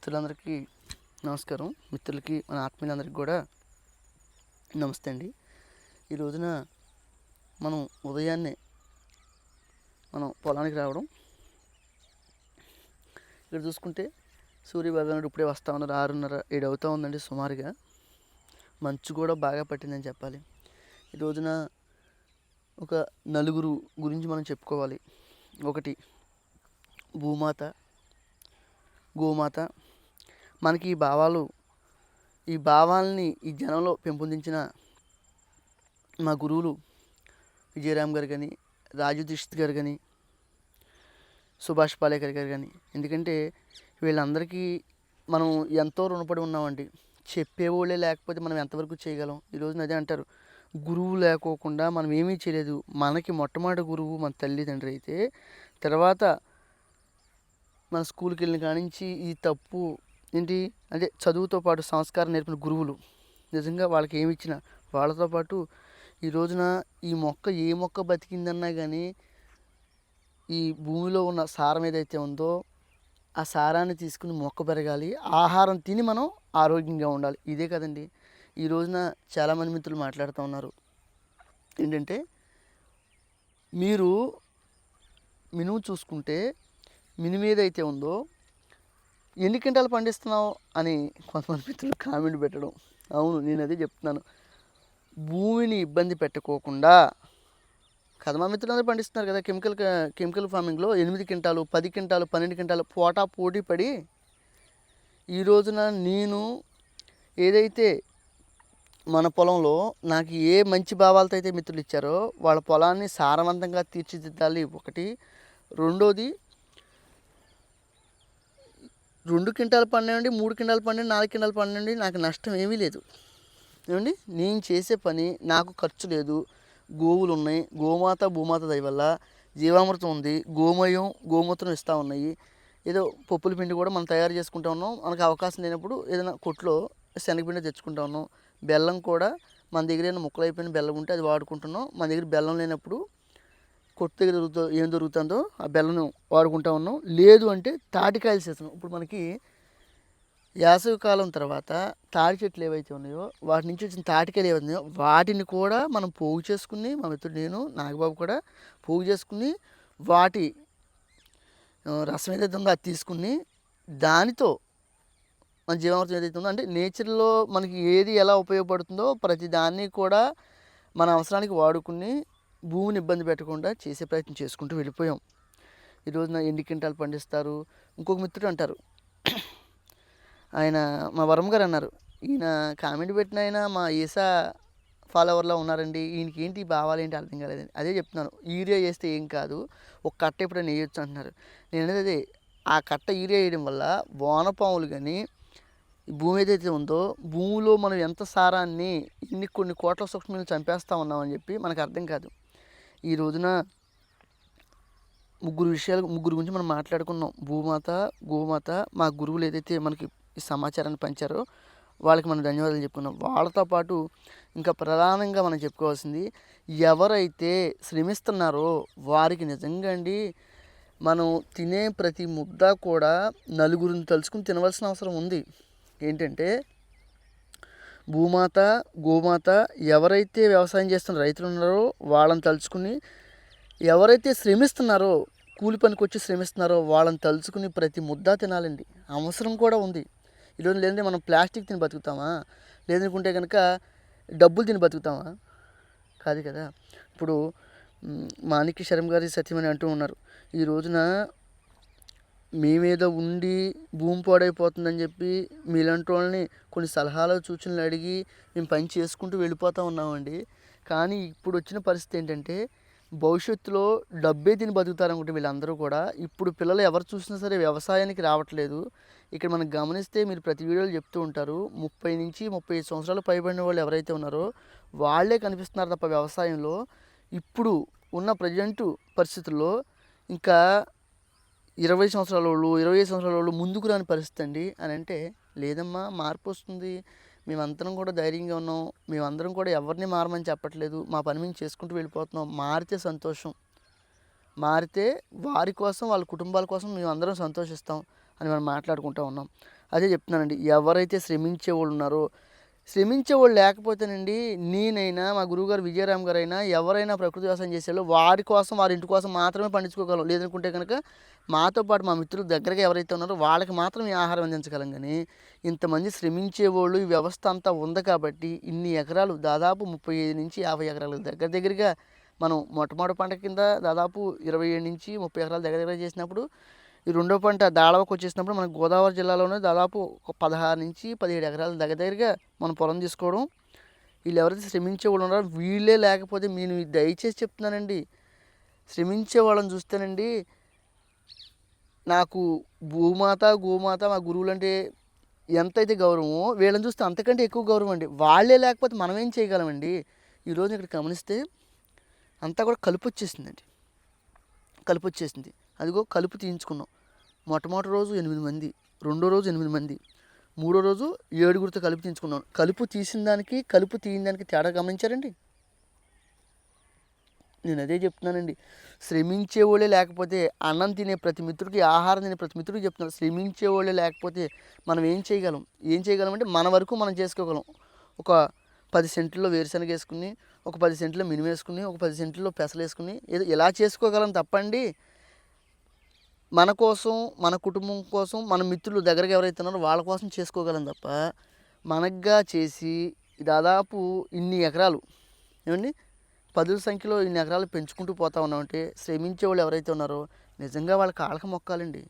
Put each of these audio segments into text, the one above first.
మిత్రులందరికీ నమస్కారం. మిత్రులకి మన ఆత్మీయులందరికీ కూడా నమస్తే అండి. ఈ రోజున మనం ఉదయాన్నే మనం పొలానికి రావడం. ఇక్కడ చూసుకుంటే సూర్యభగవానుడు ఇప్పుడే వస్తా ఉన్నారు. ఆరున్నర ఏడు అవుతా ఉందండి సుమారుగా. మంచు కూడా బాగా పట్టిందని చెప్పాలి. ఈ రోజున ఒక నలుగురు గురించి మనం చెప్పుకోవాలి. ఒకటి భూమాత గోమాత మనకి ఈ భావాలు ఈ భావాల్ని ఈ జనంలో పెంపొందించిన మా గురువులు విజయరామ్ గారు కానీ రాజు దీక్షిత్ గారు కానీ సుభాష్ పాలేకర్ గారు కానీ ఎందుకంటే వీళ్ళందరికీ మనం ఎంతో రుణపడి ఉన్నామండి. చెప్పేవాళ్ళే లేకపోతే మనం ఎంతవరకు చేయగలం? ఈరోజు అదే అంటారు. గురువు లేకోకుండా మనం ఏమీ చేయలేదు. మనకి మొట్టమొదటి గురువు మన తల్లిదండ్రి అయితే తర్వాత మన స్కూల్కి వెళ్ళిన కానించి ఈ తప్పు ఏంటి? అంటే చదువుతో పాటు సంస్కారం నేర్పిన గురువులు. నిజంగా వాళ్ళకి ఏమి ఇచ్చిన వాళ్ళతో పాటు ఈ రోజున ఈ మొక్క ఏ మొక్క బతికిందన్నా కానీ ఈ భూమిలో ఉన్న సారం ఏదైతే ఉందో ఆ సారాన్ని తీసుకుని మొక్క పెరగాలి. ఆహారం తిని మనం ఆరోగ్యంగా ఉండాలి. ఇదే కదండి. ఈ రోజున చాలామంది మిత్రులు మాట్లాడుతూ ఉన్నారు. ఏంటంటే మీరు మినుము చూసుకుంటే మినుము ఏదైతే ఉందో ఎన్ని క్వింటాలు పండిస్తున్నావు అని కొంతమంది మిత్రులు కామెంట్ పెట్టడం. అవును నేను అదే చెప్తున్నాను. భూమిని ఇబ్బంది పెట్టుకోకుండా కదమా మిత్రులందరూ పండిస్తున్నారు కదా కెమికల్ కెమికల్ ఫార్మింగ్లో ఎనిమిది క్వింటాలు పది క్వింటాలు పన్నెండు క్వింటాలు పోటా పోటీ పడి ఈ రోజున నేను ఏదైతే మన పొలంలో నాకు ఏ మంచి భావాలతో అయితే మిత్రులు ఇచ్చారో వాళ్ళ పొలాన్ని సారవంతంగా తీర్చిదిద్దాలి ఒకటి. రెండోది రెండు క్వింటాలు పండండి మూడు క్వింటాలు పండండి నాలుగు క్వింటాలు పండండి నాకు నష్టం ఏమీ లేదు. ఏమండి? నేను చేసే పని నాకు ఖర్చు లేదు. గోవులు ఉన్నాయి. గోమాత భూమాత దయ వల్ల జీవామృతం ఉంది. గోమయం గోమూత్రం ఇస్తూ ఉన్నాయి. ఏదో పప్పుల పిండి కూడా మనం తయారు చేసుకుంటా ఉన్నాం. మనకు అవకాశం లేనప్పుడు ఏదైనా కొట్లో శనగపిండి తెచ్చుకుంటా ఉన్నాం. బెల్లం కూడా మన దగ్గర ఏమైనా ముక్కలు అయిపోయిన బెల్లం ఉంటే అది వాడుకుంటున్నాం. మన దగ్గర బెల్లం లేనప్పుడు కొట్టు దగ్గర ఏం దొరుకుతుందో ఆ బెల్లం వాడుకుంటా ఉన్నాం. లేదు అంటే తాటికాయలు చేస్తున్నాం. ఇప్పుడు మనకి వేసవి కాలం తర్వాత తాటి చెట్లు ఏవైతే ఉన్నాయో వాటి నుంచి వచ్చిన తాటికాయలు ఏవైతే వాటిని కూడా మనం పోగు చేసుకుని మా మిత్రుడు నేను నాగబాబు కూడా పోగు చేసుకుని వాటి రసం ఏదైతే ఉందో అది తీసుకుని దానితో మన జీవామృతం ఏదైతే ఉందో అంటే నేచర్లో మనకి ఏది ఎలా ఉపయోగపడుతుందో ప్రతి దాన్ని కూడా మన అవసరానికి వాడుకుని భూమిని ఇబ్బంది పెట్టకుండా చేసే ప్రయత్నం చేసుకుంటూ వెళ్ళిపోయాం. ఈ రోజున ఎండి క్వింటాలు పండిస్తారు. ఇంకొక మిత్రుడు అంటారు. ఆయన మా వరం గారు అన్నారు ఈయన కామెంట్ పెట్టిన ఆయన మా ఈసా ఫాలోవర్లో ఉన్నారండి. ఈయనకి ఏంటి భావాలు ఏంటి అర్థం కాలేదండి అదే చెప్తున్నాను యూరియా వేస్తే ఏం కాదు ఒక కట్ట ఎప్పుడైనా వేయొచ్చు అంటున్నారు. నేను అనేది అదే ఆ కట్ట యూరియా వేయడం వల్ల వానపాములు కానీ భూమి ఏదైతే ఉందో భూమిలో మనం ఎంత సారాన్ని ఇన్ని కొన్ని కోట్ల సూక్ష్మలు చంపేస్తా ఉన్నామని చెప్పి మనకు అర్థం కాదు. ఈ రోజున ముగ్గురు విషయాలు ముగ్గురు గురించి మనం మాట్లాడుకున్నాం. భూమాత గోమాత మా గురువులు ఏదైతే మనకి ఈ సమాచారాన్ని పంచారో వాళ్ళకి మనం ధన్యవాదాలు చెప్పుకున్నాం. వాళ్ళతో పాటు ఇంకా ప్రధానంగా మనం చెప్పుకోవాల్సింది ఎవరైతే శ్రమిస్తున్నారో వారికి నిజంగా అండి మనం తినే ప్రతి ముద్ద కూడా నలుగురిని తలుచుకుని తినవలసిన అవసరం ఉంది. ఏంటంటే భూమాత గోమాత ఎవరైతే వ్యవసాయం చేస్తున్న రైతులు ఉన్నారో వాళ్ళని తలుచుకుని ఎవరైతే శ్రమిస్తున్నారో కూలి పనికి వచ్చి శ్రమిస్తున్నారో వాళ్ళని తలుచుకుని ప్రతి ముద్ద తినాలండి. అవసరం కూడా ఉంది. ఈరోజు లేదంటే మనం ప్లాస్టిక్ తిని బతుకుతామా? లేదనుకుంటే కనుక డబ్బులు తిని బతుకుతామా? కాదు కదా. ఇప్పుడు మాణిక్య శర్మ గారి సత్యమని అంటూ ఉన్నారు. ఈ రోజున మేమేదో ఉండి భూమి పాడైపోతుందని చెప్పి మీలాంటి వాళ్ళని కొన్ని సలహాలు సూచనలు అడిగి మేము పని చేసుకుంటూ వెళ్ళిపోతూ ఉన్నామండి. కానీ ఇప్పుడు వచ్చిన పరిస్థితి ఏంటంటే భవిష్యత్తులో డబ్బే తిని బతుకుతారనుకుంటే వీళ్ళందరూ కూడా ఇప్పుడు పిల్లలు ఎవరు చూసినా సరే వ్యవసాయానికి రావట్లేదు. ఇక్కడ మనం గమనిస్తే మీరు ప్రతి వీడియోలో చెప్తూ ఉంటారు ముప్పై నుంచి ముప్పై ఐదు సంవత్సరాలు పైబడిన వాళ్ళు ఎవరైతే ఉన్నారో వాళ్ళే కనిపిస్తున్నారు తప్ప వ్యవసాయంలో. ఇప్పుడు ఉన్న ప్రజెంట్ పరిస్థితుల్లో ఇంకా ఇరవై సంవత్సరాల వాళ్ళు ఇరవై ఐదు సంవత్సరాల వాళ్ళు ముందుకు రాని పరిస్థితి అండి. అని అంటే లేదమ్మా మార్పు వస్తుంది. మేమందరం కూడా ధైర్యంగా ఉన్నాం. మేమందరం కూడా ఎవరిని మారమని చెప్పట్లేదు. మా పని మేము చేసుకుంటూ వెళ్ళిపోతున్నాం. మారితే సంతోషం. మారితే వారి కోసం వాళ్ళ కుటుంబాల కోసం మేము అందరం సంతోషిస్తాం అని మనం మాట్లాడుకుంటూ ఉన్నాం. అదే చెప్తున్నానండి. ఎవరైతే శ్రమించే వాళ్ళు ఉన్నారో శ్రమించే వాళ్ళు లేకపోతేనండి నేనైనా మా గురువుగారు విజయరామ్ గారు అయినా ఎవరైనా ప్రకృతి వ్యవసాయం చేసేవాళ్ళు వారి కోసం వారి ఇంటి కోసం మాత్రమే పండించుకోగలం. లేదనుకుంటే కనుక మాతో పాటు మా మిత్రులు దగ్గరగా ఎవరైతే ఉన్నారో వాళ్ళకి మాత్రం ఈ ఆహారం అందించగలం కానీ ఇంతమంది శ్రమించే వాళ్ళు ఈ వ్యవస్థ అంతా ఉంది కాబట్టి ఇన్ని ఎకరాలు దాదాపు ముప్పై ఐదు నుంచి యాభై ఎకరాల దగ్గర దగ్గరగా మనం మొట్టమొదటి పంట కింద దాదాపు ఇరవై ఏడు నుంచి ముప్పై ఎకరాలు దగ్గర దగ్గర చేసినప్పుడు ఈ రెండో పంట దాడవకు వచ్చేసినప్పుడు మన గోదావరి జిల్లాలోనే దాదాపు ఒక పదహారు నుంచి పదిహేడు ఎకరాల దగ్గర దగ్గరగా మనం పొలం తీసుకోవడం. వీళ్ళు ఎవరైతే శ్రమించే వాళ్ళు ఉన్నారో వీళ్ళే లేకపోతే నేను దయచేసి చెప్తున్నానండి. శ్రమించే వాళ్ళని చూస్తేనండి నాకు భూమాత గోమాత మా గురువులు అంటే ఎంతైతే గౌరవమో వీళ్ళని చూస్తే అంతకంటే ఎక్కువ గౌరవం అండి. వాళ్ళే లేకపోతే మనం ఏం చేయగలమండి? ఈరోజు ఇక్కడ గమనిస్తే అంతా కూడా కలుపు వచ్చేసిందండి. కలుపు వచ్చేసింది. అదిగో కలుపు తీయించుకున్నాం. మొట్టమొదటి రోజు ఎనిమిది మంది రెండో రోజు ఎనిమిది మంది మూడో రోజు ఏడుగురితో కలుపు తీయించుకున్నాం. కలుపు తీసిన దానికి కలుపు తీయని దానికి తేడా గమనించారండి? నేను అదే చెప్తున్నానండి. శ్రమించేవాళ్ళే లేకపోతే అన్నం తినే ప్రతి మిత్రుడికి ఆహారం తినే ప్రతి మిత్రుడికి చెప్తున్నాను. శ్రమించేవాళ్ళే లేకపోతే మనం ఏం చేయగలం? ఏం చేయగలం అంటే మన వరకు మనం చేసుకోగలం. ఒక పది సెంట్లో వేరుశనగ వేసుకుని ఒక పది సెంట్లో మినిమేసుకుని ఒక పది సెంట్లో పెసలు వేసుకుని ఏదో ఇలా చేసుకోగలం తప్పండి. మన కోసం మన కుటుంబం కోసం మన మిత్రులు దగ్గరగా ఎవరైతే ఉన్నారో వాళ్ళ కోసం చేసుకోగలం తప్ప మనగ్గా చేసి దాదాపు ఇన్ని ఎకరాలు ఏమండి? పదుల సంఖ్యలో ఇన్ని ఎకరాలు పెంచుకుంటూ పోతా ఉన్నామంటే శ్రమించే వాళ్ళు ఎవరైతే ఉన్నారో నిజంగా వాళ్ళ కాళ్ళకి మొక్కాలండి.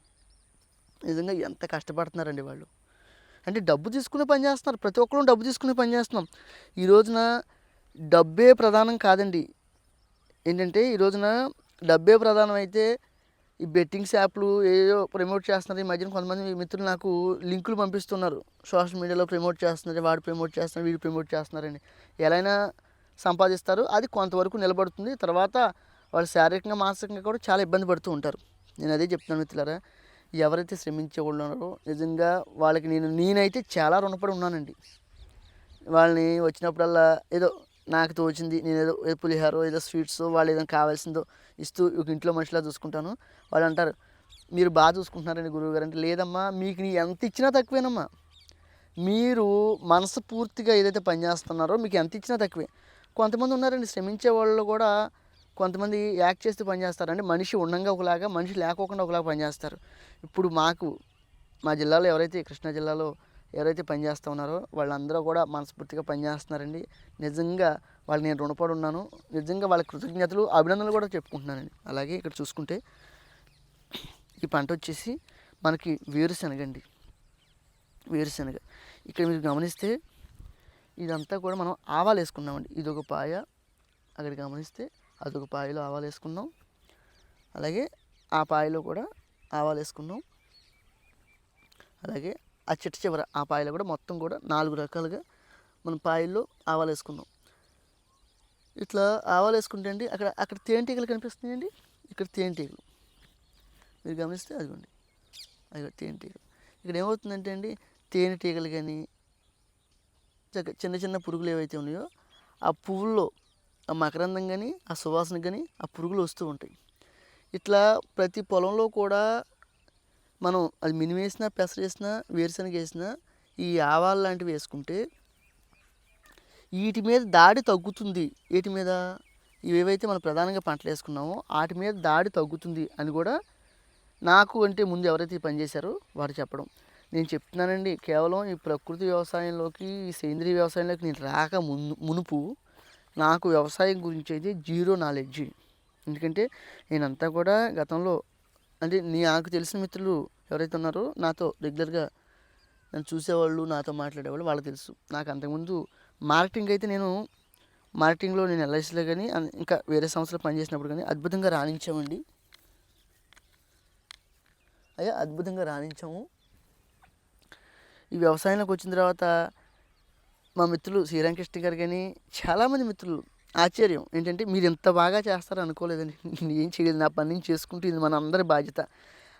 నిజంగా ఎంత కష్టపడుతున్నారండి వాళ్ళు. అంటే డబ్బు తీసుకునే పని చేస్తున్నారు. ప్రతి ఒక్కరూ డబ్బు తీసుకునే పని చేస్తున్నాం. ఈ రోజున డబ్బే ప్రధానం కాదండి. ఏంటంటే ఈ రోజున డబ్బే ప్రధానం అయితే ఈ బెట్టింగ్స్ యాప్లు ఏదో ప్రమోట్ చేస్తున్నారు. ఈ మధ్యన కొంతమంది మిత్రులు నాకు లింకులు పంపిస్తున్నారు. సోషల్ మీడియాలో ప్రమోట్ చేస్తున్నారు. వాడు ప్రమోట్ చేస్తున్నారు. వీడు ప్రమోట్ చేస్తున్నారని. ఎలా సంపాదిస్తారు. అది కొంతవరకు నిలబడుతుంది. తర్వాత వాళ్ళు శారీరకంగా మానసికంగా కూడా చాలా ఇబ్బంది పడుతూ ఉంటారు. నేను అదే చెప్తున్నాను మిత్రులారా. ఎవరైతే శ్రమించే వాళ్ళు ఉన్నారో నిజంగా వాళ్ళకి నేను నేనైతే చాలా రుణపడి ఉన్నానండి. వాళ్ళని వచ్చినప్పుడల్లా ఏదో నాకు తోచింది. నేను ఏదో ఏ పులిహారో ఏదో స్వీట్స్ వాళ్ళు ఏదైనా కావాల్సిందో ఇస్తూ ఒక ఇంట్లో మనిషిలా చూసుకుంటాను. వాళ్ళు అంటారు మీరు బాగా చూసుకుంటున్నారండి గురువు గారు. అంటే లేదమ్మా మీకు నీ ఎంత ఇచ్చినా తక్కువేనమ్మా. మీరు మనస్ఫూర్తిగా ఏదైతే పనిచేస్తున్నారో మీకు ఎంత ఇచ్చినా తక్కువే. కొంతమంది ఉన్నారండి శ్రమించే వాళ్ళు కూడా కొంతమంది యాక్ట్ చేస్తూ పనిచేస్తారు అంటే మనిషి ఉండంగా ఒకలాగా మనిషి లేకోకుండా ఒకలాగా పనిచేస్తారు ఇప్పుడు మాకు మా జిల్లాలో ఎవరైతే కృష్ణా జిల్లాలో ఎవరైతే పనిచేస్తూ ఉన్నారో వాళ్ళందరూ కూడా మనస్ఫూర్తిగా పనిచేస్తున్నారండి నిజంగా వాళ్ళు నేను రుణపడి ఉన్నాను. నిజంగా వాళ్ళ కృతజ్ఞతలు అభినందనలు కూడా చెప్పుకుంటున్నానండి. అలాగే ఇక్కడ చూసుకుంటే ఈ పంట వచ్చేసి మనకి వేరుశనగ అండి. వేరుశనగ. ఇక్కడ మీరు గమనిస్తే ఇదంతా కూడా మనం ఆవాలు వేసుకున్నామండి. ఇది ఒక పాయ. అక్కడ గమనిస్తే అదొక పాయలో ఆవాలు వేసుకున్నాం. అలాగే ఆ పాయలో కూడా ఆవాలు వేసుకున్నాం. అలాగే ఆ చిట్ట చివర ఆ పాయలో కూడా మొత్తం కూడా నాలుగు రకాలుగా మనం పాయల్లో ఆవాలు వేసుకున్నాం. ఇట్లా ఆవాలు వేసుకుంటే అండి అక్కడ అక్కడ తేనెటీగలు కనిపిస్తున్నాయండి. ఇక్కడ తేనెటీగలు మీరు గమనిస్తే అదిగోండి. అది తేనెటీగలు ఇక్కడ ఏమవుతుందంటే అండి తేనెటీగలు కానీ చిన్న చిన్న పురుగులు ఏవైతే ఉన్నాయో ఆ పువ్వుల్లో ఆ మకరందం కానీ ఆ సువాసన కానీ ఆ పురుగులు వస్తూ ఉంటాయి. ఇట్లా ప్రతి పొలంలో కూడా మనం అది మినిమేసినా పెసరేసినా వేసినా వేరుశనగ వేసినా ఈ ఆవాలు లాంటివి వేసుకుంటే వీటి మీద దాడి తగ్గుతుంది. వీటి మీద ఇవేవైతే మనం ప్రధానంగా పంటలు వేసుకున్నామో వాటి మీద దాడి తగ్గుతుంది అని కూడా నాకు అంటే ముందు ఎవరైతే పనిచేశారో వారు చెప్పడం. నేను చెప్తున్నానండి కేవలం ఈ ప్రకృతి వ్యవసాయంలోకి ఈ సేంద్రీయ వ్యవసాయంలోకి నేను రాక మున్ మునుపు నాకు వ్యవసాయం గురించి అయితే జీరో నాలెడ్జ్. ఎందుకంటే నేనంతా కూడా గతంలో అంటే నీ నాకు తెలిసిన మిత్రులు ఎవరైతే ఉన్నారో నాతో రెగ్యులర్గా నన్ను చూసేవాళ్ళు నాతో మాట్లాడేవాళ్ళు వాళ్ళకి తెలుసు. నాకు అంతకుముందు మార్కెటింగ్ అయితే నేను మార్కెటింగ్లో నేను ఎల్ఐసిలో కానీ ఇంకా వేరే సంస్థలో పనిచేసినప్పుడు కానీ అద్భుతంగా రాణించామండి. అయ్యా అద్భుతంగా రాణించాము. ఈ వ్యవసాయంలోకి వచ్చిన తర్వాత మా మిత్రులు శ్రీరామకృష్ణ గారు కానీ చాలామంది మిత్రులు ఆశ్చర్యం. ఏంటంటే మీరు ఇంత బాగా చేస్తారో అనుకోలేదండి. నేను ఏం చేయలేదు. నా పని నేను చేసుకుంటూ ఇది మన అందరి బాధ్యత.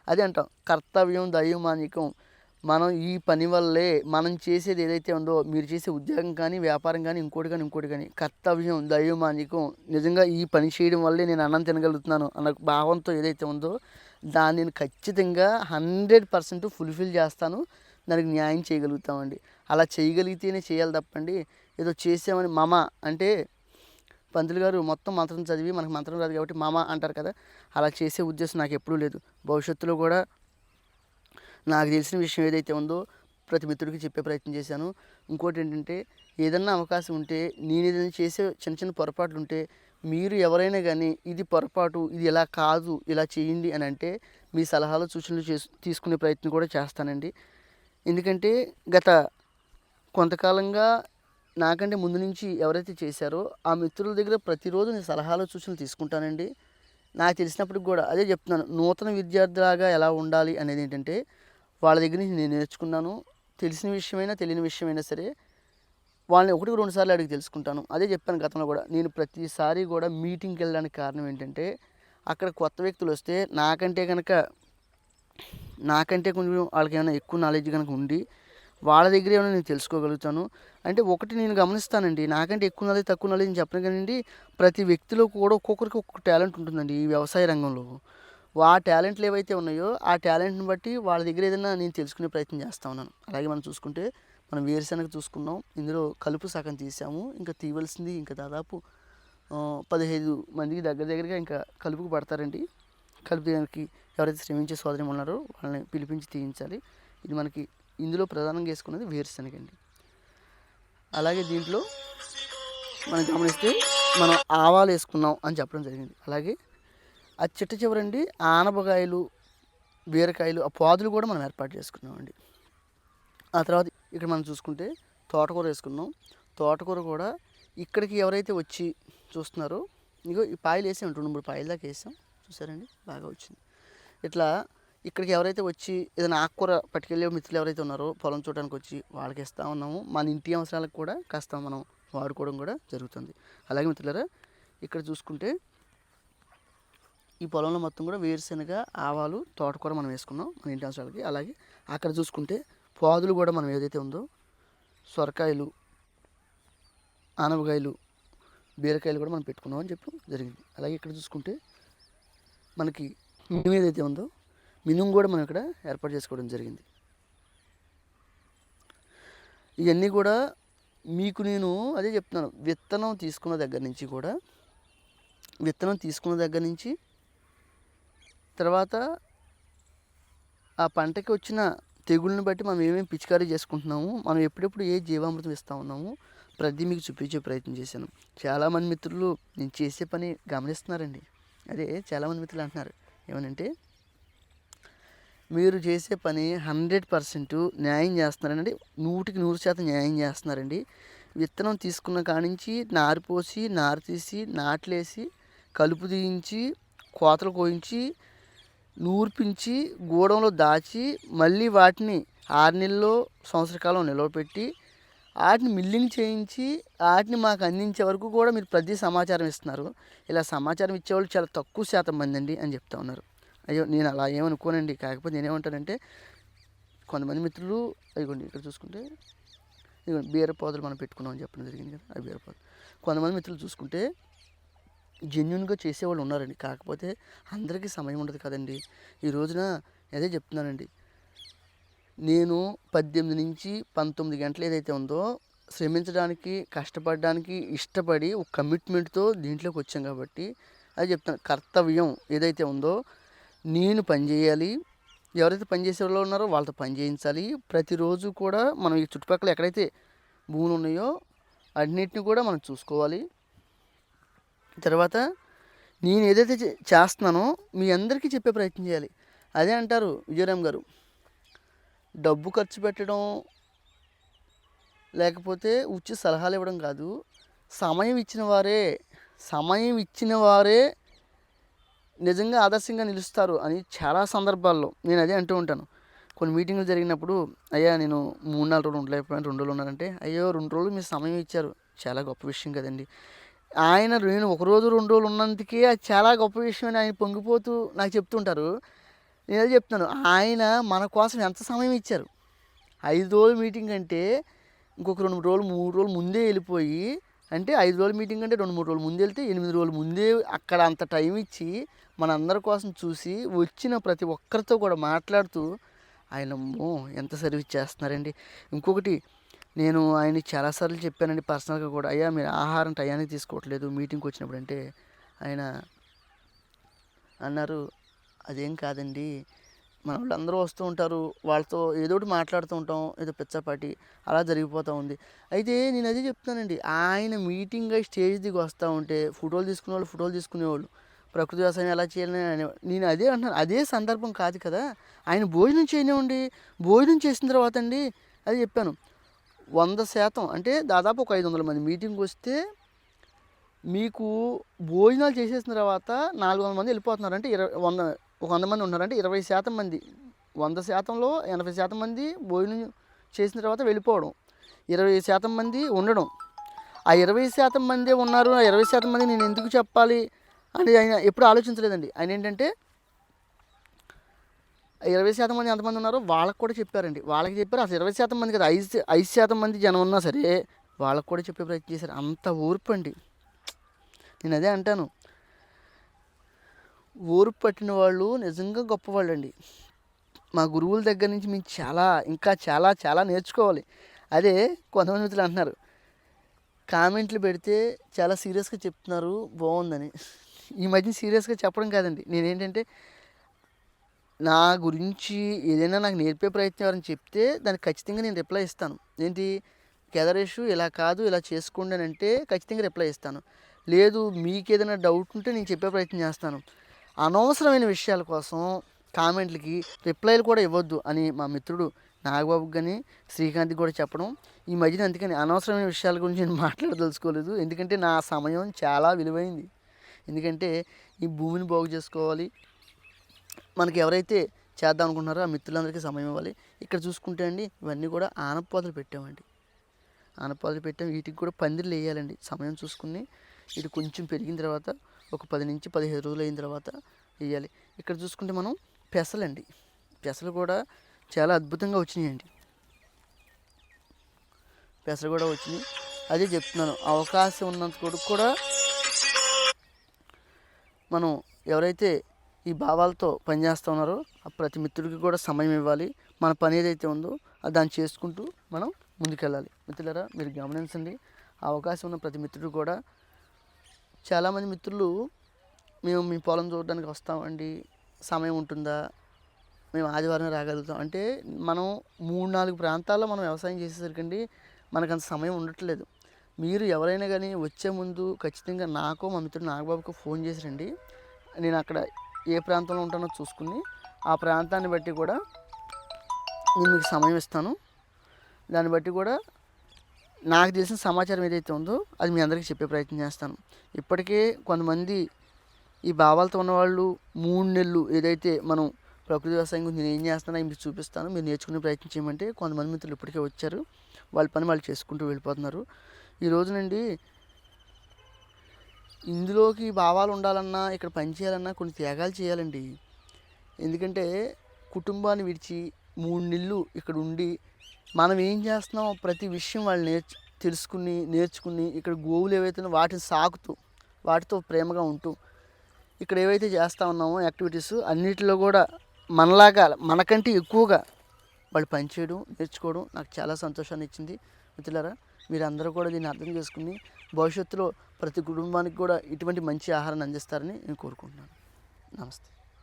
అదే అంటాం. కర్తవ్యం దైవమానికం మనం ఈ పని వల్లే మనం చేసేది ఏదైతే ఉందో మీరు చేసే ఉద్యోగం కానీ వ్యాపారం కానీ ఇంకోటి కానీ ఇంకోటి కానీ కర్తవ్యం దైవమానికం నిజంగా ఈ పని చేయడం వల్లే నేను అన్నం తినగలుగుతున్నాను అన్న భావంతో ఏదైతే ఉందో దాన్ని నేను ఖచ్చితంగా హండ్రెడ్ పర్సెంట్ ఫుల్ఫిల్ చేస్తాను. దానికి న్యాయం చేయగలుగుతామండి. అలా చేయగలిగితేనే చేయాలి తప్పండి. ఏదో చేసామని మమ అంటే పంతులు గారు మొత్తం మంత్రం చదివి మనకు మంత్రం రాదు కాబట్టి మామ అంటారు కదా అలా చేసే ఉద్దేశం నాకు ఎప్పుడూ లేదు. భవిష్యత్తులో కూడా నాకు తెలిసిన విషయం ఏదైతే ఉందో ప్రతి మిత్రుడికి చెప్పే ప్రయత్నం చేశాను. ఇంకోటి ఏంటంటే ఏదన్నా అవకాశం ఉంటే నేను ఏదైనా చేసే చిన్న చిన్న పొరపాట్లు ఉంటే మీరు ఎవరైనా కానీ ఇది పొరపాటు ఇది ఇలా కాదు ఇలా చేయండి అని అంటే మీ సలహాలు సూచనలు చేసు తీసుకునే ప్రయత్నం కూడా చేస్తానండి. ఎందుకంటే గత కొంతకాలంగా నాకంటే ముందు నుంచి ఎవరైతే చేశారో ఆ మిత్రుల దగ్గర ప్రతిరోజు నేను సలహాలు సూచనలు తీసుకుంటానండి. నాకు తెలిసినప్పటికి కూడా అదే చెప్తున్నాను నూతన విద్యార్థిలాగా ఎలా ఉండాలి అనేది ఏంటంటే వాళ్ళ దగ్గర నుంచి నేను నేర్చుకున్నాను. తెలిసిన విషయమైనా తెలియని విషయమైనా సరే వాళ్ళని ఒకటి రెండు సార్లు అడిగి తెలుసుకుంటాను. అదే చెప్పాను గతంలో కూడా. నేను ప్రతిసారి కూడా మీటింగ్కి వెళ్ళడానికి కారణం ఏంటంటే అక్కడ కొత్త వ్యక్తులు వస్తే నాకంటే కనుక నాకంటే కొంచెం వాళ్ళకి ఏమైనా ఎక్కువ నాలెడ్జ్ కనుక ఉండి వాళ్ళ దగ్గర ఏమైనా నేను తెలుసుకోగలుగుతాను. అంటే ఒకటి నేను గమనిస్తానండి నాకంటే ఎక్కువ నాలెడ్జ్ తక్కువ నాలెడ్జ్ చెప్పను కానివ్వండి ప్రతి వ్యక్తిలో కూడా ఒక్కొక్కరికి ఒక్కొక్క టాలెంట్ ఉంటుందండి ఈ వ్యవసాయ రంగంలో. ఆ టాలెంట్లు ఏవైతే ఉన్నాయో ఆ టాలెంట్ని బట్టి వాళ్ళ దగ్గర ఏదైనా నేను తెలుసుకునే ప్రయత్నం చేస్తా ఉన్నాను. అలాగే మనం చూసుకుంటే మనం వేరుశనగ చూసుకున్నాం ఇందులో కలుపు సగం తీసాము ఇంకా తీయవలసింది ఇంకా దాదాపు పదిహేను మందికి దగ్గర దగ్గరగా ఇంకా కలుపుకు పడతారండి. కలుపు తీయడానికి ఎవరైతే శ్రమించే సోదరి ఉన్నారో వాళ్ళని పిలిపించి తీయించాలి. ఇది మనకి ఇందులో ప్రధానంగా వేసుకున్నది వేరుశనగ అండి. అలాగే దీంట్లో మనం గమనిస్తే మనం ఆవాలు వేసుకున్నాం అని చెప్పడం జరిగింది. అలాగే ఆ చిట్ట చివరండి ఆనపకాయలు బీరకాయలు ఆ పాదులు కూడా మనం ఏర్పాటు చేసుకున్నామండి. ఆ తర్వాత ఇక్కడ మనం చూసుకుంటే తోటకూర వేసుకున్నాం తోటకూర కూడా ఇక్కడికి ఎవరైతే వచ్చి చూస్తున్నారో ఇగో ఈ పాయలు వేసాం రెండు మూడు పాయల దాకా వేసాం. చూసారండి? బాగా వచ్చింది. ఇట్లా ఇక్కడికి ఎవరైతే వచ్చి ఏదైనా ఆకుకూర పట్టుకెళ్ళే మిత్రులు ఎవరైతే ఉన్నారో పొలం చూడడానికి వచ్చి వాళ్ళకి ఇస్తా ఉన్నాము. మన ఇంటి అవసరాలకు కూడా కాస్త మనం వాడుకోవడం కూడా జరుగుతుంది. అలాగే మిత్రులారా ఇక్కడ చూసుకుంటే ఈ పొలంలో మొత్తం కూడా వేరుశనగ ఆవాలు తోటకూర మనం వేసుకున్నాం మన ఇంటి అవసరాలకి అలాగే అక్కడ చూసుకుంటే పాదులు కూడా మనం ఏదైతే ఉందో సొరకాయలు అనపకాయలు బీరకాయలు కూడా మనం పెట్టుకున్నాం అని చెప్పి జరిగింది. అలాగే ఇక్కడ చూసుకుంటే మనకి మినుము ఏదైతే ఉందో మినుము కూడా మనం ఇక్కడ ఏర్పాటు చేసుకోవడం జరిగింది. ఇవన్నీ కూడా మీకు నేను అదే చెప్తున్నాను. విత్తనం తీసుకున్న దగ్గర నుంచి కూడా విత్తనం తీసుకున్న దగ్గర నుంచి తర్వాత ఆ పంటకి వచ్చిన తెగుళ్ళని బట్టి మనం ఏమేమి పిచికారీ చేసుకుంటున్నాము మనం ఎప్పుడెప్పుడు ఏ జీవామృతం ఇస్తూ ఉన్నాము ప్రతి మీకు చూపించే ప్రయత్నం చేశాను. చాలామంది మిత్రులు నేను చేసే పని గమనిస్తున్నారండి. అదే చాలామంది మిత్రులు అంటున్నారు. ఏమనంటే మీరు చేసే పని హండ్రెడ్ పర్సెంట్ న్యాయం చేస్తున్నారండి. నూటికి నూరు శాతం న్యాయం చేస్తున్నారండి. విత్తనం తీసుకున్న కానించి నారు పోసి నారు తీసి నాట్లేసి కలుపు తీయించి కోతలు కోయించి నూర్పించి గూడంలో దాచి మళ్ళీ వాటిని ఆరు నెలల్లో సంవత్సర కాలం నిలవపెట్టి వాటిని మిల్లింగ్ చేయించి వాటిని మాకు అందించే వరకు కూడా మీరు ప్రతి సమాచారం ఇస్తున్నారు. ఇలా సమాచారం ఇచ్చేవాళ్ళు చాలా తక్కువ శాతం మంది అండి అని చెప్తా ఉన్నారు. అయ్యో నేను అలా ఏమనుకోనండి. కాకపోతే నేనేమంటానంటే కొంతమంది మిత్రులు ఇదిగోండి ఇక్కడ చూసుకుంటే ఇదిగోండి బీర పౌదలు మనం పెట్టుకున్నాం అని చెప్పడం జరిగింది కదా ఆ బీర పౌదలు కొంతమంది మిత్రులు చూసుకుంటే జెన్యున్గా చేసేవాళ్ళు ఉన్నారండి. కాకపోతే అందరికీ సమయం ఉండదు కదండి. ఈ రోజున అదే చెప్తున్నానండి. నేను పద్దెనిమిది నుంచి పంతొమ్మిది గంటలు ఏదైతే ఉందో శ్రమించడానికి కష్టపడడానికి ఇష్టపడి ఒక కమిట్మెంట్తో దీంట్లోకి వచ్చాం కాబట్టి అది చెప్తాను కర్తవ్యం ఏదైతే ఉందో నేను పనిచేయాలి ఎవరైతే పని చేసే వాళ్ళు ఉన్నారో వాళ్ళతో పని చేయించాలి. ప్రతిరోజు కూడా మనం ఈ చుట్టుపక్కల ఎక్కడైతే భూములు ఉన్నాయో అన్నిటిని కూడా మనం చూసుకోవాలి. తర్వాత నేను ఏదైతే చే- చేస్తున్నానో మీ అందరికీ చెప్పే ప్రయత్నం చేయాలి. అదే అంటారు విజయరామ్ గారు. డబ్బు ఖర్చు పెట్టడం లేకపోతే వచ్చి సలహాలు ఇవ్వడం కాదు. సమయం ఇచ్చిన వారే సమయం ఇచ్చిన వారే నిజంగా ఆదర్శంగా నిలుస్తారు అని చాలా సందర్భాల్లో నేను అదే అంటూ ఉంటాను. కొన్ని మీటింగ్లు జరిగినప్పుడు అయ్యా నేను మూడు నాలుగు రోజులు ఉండలేకపోయాను రెండు రోజులు ఉన్నారంటే అయ్యో రెండు రోజులు మీరు సమయం ఇచ్చారు. చాలా గొప్ప విషయం కదండి. ఆయన నేను ఒక రోజు రెండు రోజులు ఉన్నందుకే అది చాలా గొప్ప విషయం అని ఆయన పొంగిపోతూ నాకు చెప్తుంటారు. నేను అదే చెప్తున్నాను ఆయన మన కోసం ఎంత సమయం ఇచ్చారు? ఐదు రోజుల మీటింగ్ అంటే ఇంకొక రెండు రోజులు మూడు రోజులు ముందే వెళ్ళిపోయి అంటే ఐదు రోజుల మీటింగ్ అంటే రెండు మూడు రోజులు ముందే వెళ్తే ఎనిమిది రోజులు ముందే అక్కడ అంత టైం ఇచ్చి మనందరి కోసం చూసి వచ్చిన ప్రతి ఒక్కరితో కూడా మాట్లాడుతూ ఆయన అమ్మో ఎంత సర్వీస్ చేస్తున్నారండి. ఇంకొకటి నేను ఆయనకి చాలాసార్లు చెప్పానండి పర్సనల్గా కూడా. అయ్యా మీరు ఆహారం టయానికి తీసుకోవట్లేదు. మీటింగ్కి వచ్చినప్పుడు అంటే ఆయన అన్నారు అదేం కాదండి. మన వాళ్ళందరూ వస్తూ ఉంటారు. వాళ్ళతో ఏదో ఒకటి మాట్లాడుతూ ఉంటాం. ఏదో పిచ్చపాటి అలా జరిగిపోతూ ఉంది. అయితే నేను అదే చెప్తానండి ఆయన మీటింగ్ అయి స్టేజ్ దిగి వస్తూ ఉంటే ఫోటోలు తీసుకునే వాళ్ళు ఫోటోలు తీసుకునేవాళ్ళు. ప్రకృతి వ్యవసాయం ఎలా చేయాలని నేను అదే అంటున్నాను. అదే సందర్భం కాదు కదా. ఆయన భోజనం చేయనివ్వండి. భోజనం చేసిన తర్వాత అండి అది చెప్పాను. వంద శాతం అంటే దాదాపు ఒక ఐదు వందల మంది మీటింగ్ వస్తే మీకు భోజనాలు చేసేసిన తర్వాత నాలుగు వందల మంది వెళ్ళిపోతున్నారు అంటే ఇరవై వంద ఒక వంద మంది ఉన్నారంటే ఇరవై శాతం మంది. వంద శాతంలో ఎనభై శాతం మంది భోజనం చేసిన తర్వాత వెళ్ళిపోవడం. ఇరవై శాతం మంది ఉండడం. ఆ ఇరవై శాతం మందే ఉన్నారు ఆ ఇరవై శాతం మంది నేను ఎందుకు చెప్పాలి అని ఆయన ఎప్పుడు ఆలోచించలేదండి. ఆయన ఏంటంటే ఇరవై శాతం మంది ఎంతమంది ఉన్నారో వాళ్ళకి కూడా చెప్పారండి. వాళ్ళకి చెప్పారు. అసలు ఇరవై శాతం మంది కదా ఐదు ఐదు శాతం మంది జనం ఉన్నా సరే వాళ్ళకి కూడా చెప్పే ప్రయత్నం చేశారు. అంత ఓర్పు అండి. నేను అదే అంటాను. ఓర్పు పట్టిన వాళ్ళు నిజంగా గొప్పవాళ్ళు అండి మా గురువుల దగ్గర నుంచి మేము చాలా ఇంకా చాలా చాలా నేర్చుకోవాలి. అదే కొంతమంది మిత్రులు అంటున్నారు. కామెంట్లు పెడితే చాలా సీరియస్గా చెప్తున్నారు. బాగుందని ఈ మధ్య సీరియస్గా చెప్పడం కాదండి. నేనేంటంటే నా గురించి ఏదైనా నాకు నేర్పే ప్రయత్నం ఎవరైనా చెప్తే దానికి ఖచ్చితంగా నేను రిప్లై ఇస్తాను. ఏంటి? కెదరేషు ఇలా కాదు ఇలా చేసుకోండి అని అంటే ఖచ్చితంగా రిప్లై ఇస్తాను. లేదు మీకు ఏదైనా డౌట్ ఉంటే నేను చెప్పే ప్రయత్నం చేస్తాను. అనవసరమైన విషయాల కోసం కామెంట్లకి రిప్లైలు కూడా ఇవ్వద్దు అని మా మిత్రుడు నాగబాబుకి కానీ శ్రీకాంత్కి కూడా చెప్పడం. ఈ మధ్యన అందుకని అనవసరమైన విషయాల గురించి నేను మాట్లాడదలుచుకోలేదు. ఎందుకంటే నా సమయం చాలా విలువైంది. ఎందుకంటే ఈ భూమిని బాగు చేసుకోవాలి మనకి ఎవరైతే చేద్దాం అనుకుంటున్నారో ఆ మిత్రులందరికీ సమయం ఇవ్వాలి. ఇక్కడ చూసుకుంటే అండి ఇవన్నీ కూడా ఆనపాదులు పెట్టామండి. ఆనపాదులు పెట్టాం. వీటికి కూడా పందిర్లు వేయాలండి. సమయం చూసుకుని ఇది కొంచెం పెరిగిన తర్వాత ఒక పది నుంచి పదిహేను రోజులు అయిన తర్వాత వేయాలి. ఇక్కడ చూసుకుంటే మనం పెసలండి. పెసలు కూడా చాలా అద్భుతంగా వచ్చినాయండి. పెసలు కూడా వచ్చినాయి. అదే చెప్తున్నాను అవకాశం ఉన్నంత కొడుకు కూడా మనం ఎవరైతే ఈ భావాలతో పనిచేస్తూ ఉన్నారో ఆ ప్రతి మిత్రుడికి కూడా సమయం ఇవ్వాలి. మన పని ఏదైతే ఉందో అది దాన్ని చేసుకుంటూ మనం ముందుకెళ్ళాలి. మిత్రులరా మీరు గమనించండి. ఆ అవకాశం ఉన్న ప్రతి మిత్రుడు కూడా చాలామంది మిత్రులు మేము మీ పొలం చూడడానికి వస్తామండి. సమయం ఉంటుందా? మేము ఆదివారం రాగలుగుతాం. అంటే మనం మూడు నాలుగు ప్రాంతాల్లో మనం వ్యవసాయం చేసేసరికండి మనకు అంత సమయం ఉండట్లేదు. మీరు ఎవరైనా కానీ వచ్చే ముందు ఖచ్చితంగా నాకు మా మిత్రుడు నాగబాబుకు ఫోన్ చేసి రండి. నేను అక్కడ ఏ ప్రాంతంలో ఉంటానో చూసుకుని ఆ ప్రాంతాన్ని బట్టి కూడా నేను మీకు సమయం ఇస్తాను. దాన్ని బట్టి కూడా నాకు తెలిసిన సమాచారం ఏదైతే ఉందో అది మీ అందరికీ చెప్పే ప్రయత్నం చేస్తాను. ఇప్పటికే కొంతమంది ఈ భావాలతో ఉన్నవాళ్ళు మూడు నెలలు ఏదైతే మనం ప్రకృతి వ్యవసాయం గురించి నేను ఏం చేస్తానో మీకు చూపిస్తాను. మీరు నేర్చుకునే ప్రయత్నం చేయమంటే కొంతమంది మిత్రులు ఇప్పటికే వచ్చారు. వాళ్ళ పని వాళ్ళు చేసుకుంటూ వెళ్ళిపోతున్నారు. ఈ రోజునండి ఇందులోకి భావాలు ఉండాలన్నా ఇక్కడ పని చేయాలన్నా కొన్ని త్యాగాలు చేయాలండి. ఎందుకంటే కుటుంబాన్ని విడిచి మూడు నెలలు ఇక్కడ ఉండి మనం ఏం చేస్తున్నాం ప్రతి విషయం వాళ్ళు నేర్చు తెలుసుకుని నేర్చుకుని ఇక్కడ గోవులు ఏవైతే వాటిని సాకుతూ వాటితో ప్రేమగా ఉంటూ ఇక్కడ ఏవైతే చేస్తూ ఉన్నామో యాక్టివిటీస్ అన్నిటిలో కూడా మనలాగా మనకంటే ఎక్కువగా వాళ్ళు పనిచేయడం నేర్చుకోవడం నాకు చాలా సంతోషాన్ని ఇచ్చింది. మిత్రులారా మీరందరూ కూడా దీన్ని అర్థం చేసుకుని భవిష్యత్తులో ప్రతి కుటుంబానికి కూడా ఇటువంటి మంచి ఆహారాన్ని అందిస్తారని నేను కోరుకుంటున్నాను. నమస్తే.